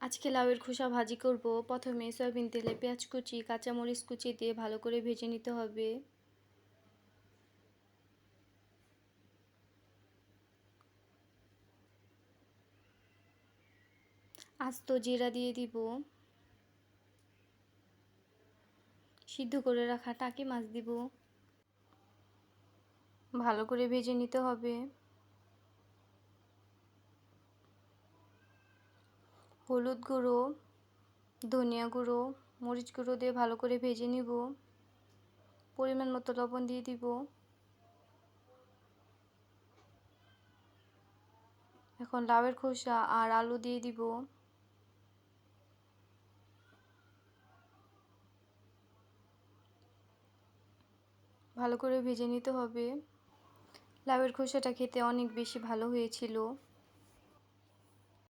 আজকে লাউয়ের খোসা ভাজি করব। প্রথমে সয়াবিন তেলে পেঁয়াজ কুচি, কাঁচামরিচ কুচি দিয়ে ভালো করে ভেজে নিতে হবে। আস্ত জিরা দিয়ে দিব। সিদ্ধ করে রাখা টাকি মাছ দিব। ভালো করে ভেজে নিতে হবে। হলুদ গুঁড়ো, ধনিয়া গুঁড়ো, মরিচ গুঁড়ো দিয়ে ভালো করে ভেজে নিব। পরিমাণ মতো লবণ দিয়ে দিব। এখন লাউয়ের খোসা আর আলু দিয়ে দিব। ভালো করে ভেজে নিতে হবে। লাউয়ের খোসাটা খেতে অনেক বেশি ভালো হয়েছিল।